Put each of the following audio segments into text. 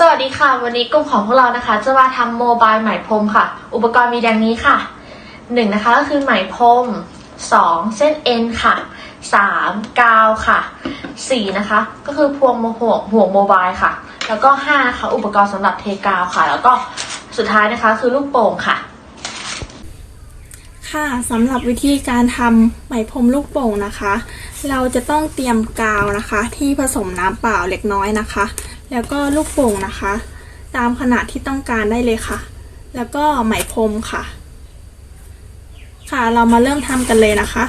สวัสดีค่ะ วันนี้กลุ่มของพวกเรานะคะ จะมาทำโมบายไหมพรมค่ะ อุปกรณ์มีดังนี้ค่ะหนึ่งนะคะก็คือไหมพรมสองเส้นเอ็นค่ะสามกาวค่ะสี่นะคะ ก็คือพวงโมห่วงห่วงโมบายค่ะ แล้วก็ห้านะคะอุปกรณ์สำหรับเทกาวค่ะ แล้วก็สุดท้ายนะคะคือลูกโป่งค่ะ ค่ะสำหรับวิธีการทำไหมพรมลูกโป่งนะคะ เราจะต้องเตรียมกาวนะคะ ที่ผสมน้ำเปล่าเล็กน้อยนะคะ แล้วก็ลูกโป่งนะคะ ตามขนาดที่ต้องการได้เลยค่ะ แล้วก็ไหมพรมค่ะ ค่ะเรามาเริ่มทำกันเลยนะคะ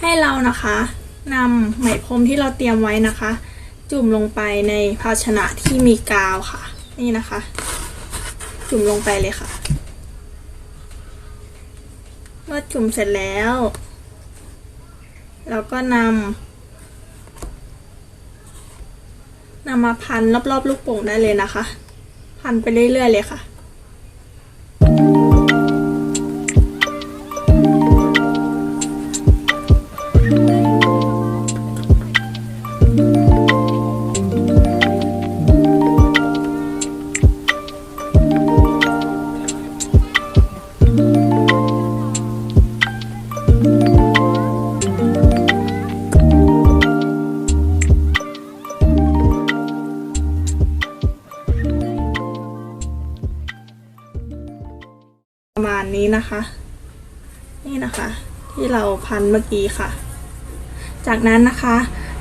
ให้เรานะคะนำไหมพรมที่เราเตรียมไว้นะคะ จุ่มลงไปในภาชนะที่มีกาวค่ะ นี่นะคะ จุ่มลงไปเลยค่ะเมื่อจุ่มเสร็จแล้ว เราก็นำ นำมาพันรอบๆลูกโป่งได้เลยนะคะ พันไปเรื่อยๆเลยค่ะ ประมาณนี้นะคะ นี่นะคะ ที่เราพันเมื่อกี้ค่ะ จากนั้นนะคะ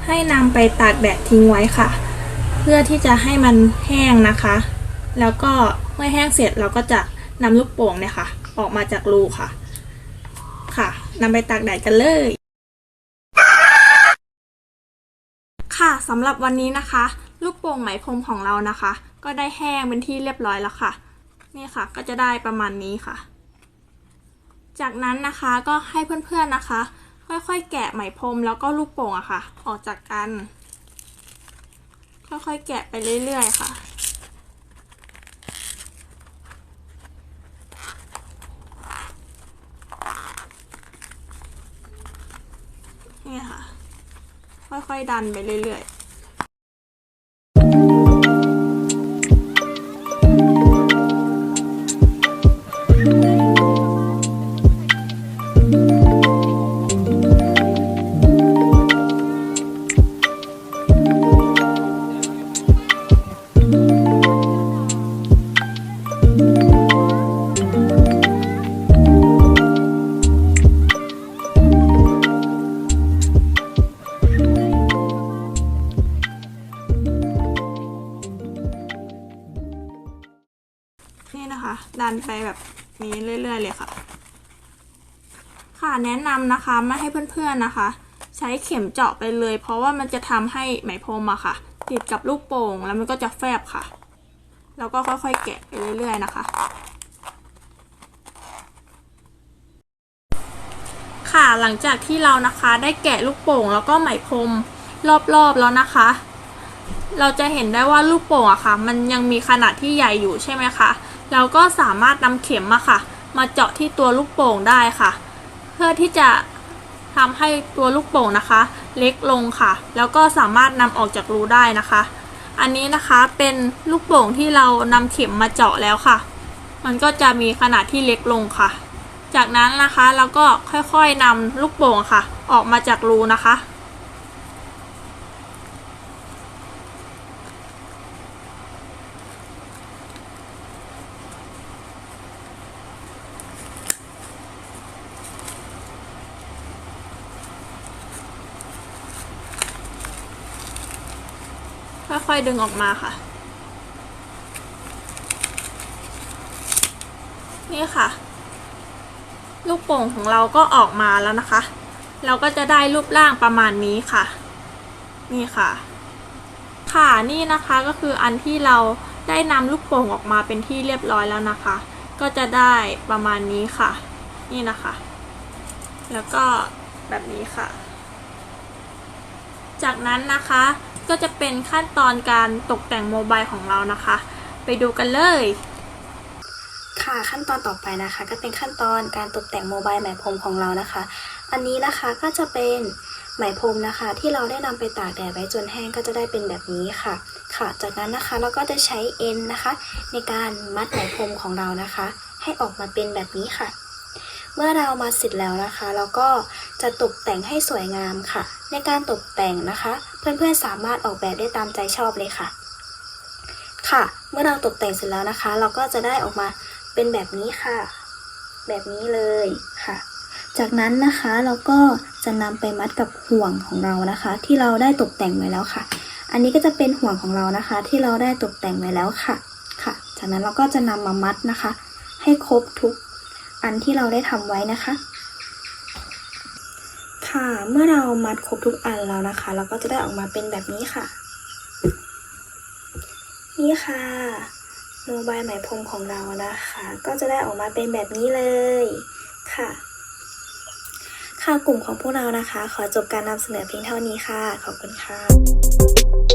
ให้นำไปตากแดดทิ้งไว้ค่ะ เพื่อที่จะให้มันแห้งนะคะ แล้วก็เมื่อแห้งเสร็จเราก็จะนำลูกโป่งเนี่ยค่ะ ออกมาจากรูค่ะ ค่ะนำไปตากแดดกันเลย ค่ะสำหรับวันนี้นะคะ ลูกโป่งไหมพรมของเรานะคะ ก็ได้แห้งเป็นที่เรียบร้อยแล้วค่ะ นี่ค่ะ ก็จะได้ประมาณนี้ค่ะ จากนั้นนะคะก็ให้เพื่อนๆนะคะ ค่อยๆ แกะไหมพรมแล้วก็ลูกโป่งอะค่ะ ออกจากกัน ค่อยๆ แกะไปเรื่อยๆ ค่ะนี่ค่ะ ค่อยๆ ดันไปเรื่อยๆ นี่นะคะ ดันไปแบบนี้เรื่อย ๆ เลยค่ะ ค่ะแนะนำนะคะไม่ให้เพื่อนๆนะคะ ใช้เข็มเจาะไปเลย เพราะว่ามันจะทำให้ไหมพรมอะค่ะ ติดกับลูกโป่งแล้วมันก็จะแฟบค่ะ แล้วก็ค่อยๆแกะไปเรื่อย ๆ นะคะค่ะหลังจากที่เรานะคะได้แกะลูกโป่งแล้วก็ไหมพรมรอบๆแล้วนะคะ เราจะเห็นได้ว่าลูกโป่งอะค่ะ มันยังมีขนาดที่ใหญ่อยู่ใช่ไหมคะ เราก็สามารถนำเข็มอะค่ะ มาเจาะที่ตัวลูกโป่งได้ค่ะ เพื่อที่จะทำให้ตัวลูกโป่งนะคะ เล็กลงค่ะ แล้วก็สามารถนำออกจากรูได้นะคะ อันนี้นะคะเป็นลูกโป่งที่เรานำเข็มมาเจาะแล้วค่ะ มันก็จะมีขนาดที่เล็กลงค่ะ จากนั้นนะคะเราก็ค่อยๆนำลูกโป่งค่ะ ออกมาจากรูนะคะ ค่อยๆดึงออกมาค่ะ นี่ค่ะ ลูกโป่งของเราก็ออกมาแล้วนะคะ เราก็จะได้รูปร่างประมาณนี้ค่ะ นี่ค่ะ ค่ะนี่นะคะก็คืออันที่เราได้นำลูกโป่งออกมาเป็นที่เรียบร้อยแล้วนะคะ ก็จะได้ประมาณนี้ค่ะ นี่นะคะ แล้วก็แบบนี้ค่ะ จากนั้นนะคะ ก็จะเป็นขั้นตอนการตกแต่งโมบายของเรานะคะ ไปดูกันเลย ค่ะขั้นตอนต่อไปนะคะ ก็เป็นขั้นตอนการตกแต่งโมบายไหมพรมของเรานะคะ อันนี้นะคะก็จะเป็นไหมพรมนะคะ ที่เราได้นำไปตากแดดไว้จนแห้งก็จะได้เป็นแบบนี้ค่ะ ค่ะจากนั้นนะคะเราก็จะใช้เอ็นนะคะ ในการมัดไหมพรมของเรานะคะ ให้ออกมาเป็นแบบนี้ค่ะ เมื่อเรามาเสร็จแล้วนะคะ เราก็จะตกแต่งให้สวยงามค่ะ ในการตกแต่งนะคะ เพื่อนๆสามารถออกแบบได้ตามใจชอบเลยค่ะ ค่ะ เมื่อเราตกแต่งเสร็จแล้วนะคะ เราก็จะได้ออกมาเป็นแบบนี้ค่ะ แบบนี้เลยค่ะ จากนั้นนะคะเราก็จะนำไปมัดกับห่วงของเรานะคะ ที่เราได้ตกแต่งไว้แล้วค่ะ อันนี้ก็จะเป็นห่วงของเรานะคะ ที่เราได้ตกแต่งไว้แล้วค่ะค่ะ จากนั้นเราก็จะนำมามัดนะคะ ให้ครบทุก อันที่เราได้ทำไว้นะคะ ค่ะเมื่อเรามัดครบทุกอันแล้วนะคะ เราก็จะได้ออกมาเป็นแบบนี้ค่ะ นี่ค่ะโมบายไหมพรมของเรานะคะ ก็จะได้ออกมาเป็นแบบนี้เลยค่ะค่ะกลุ่มของพวกเรานะคะ ขอจบการนำเสนอเพียงเท่านี้ค่ะ ขอบคุณค่ะ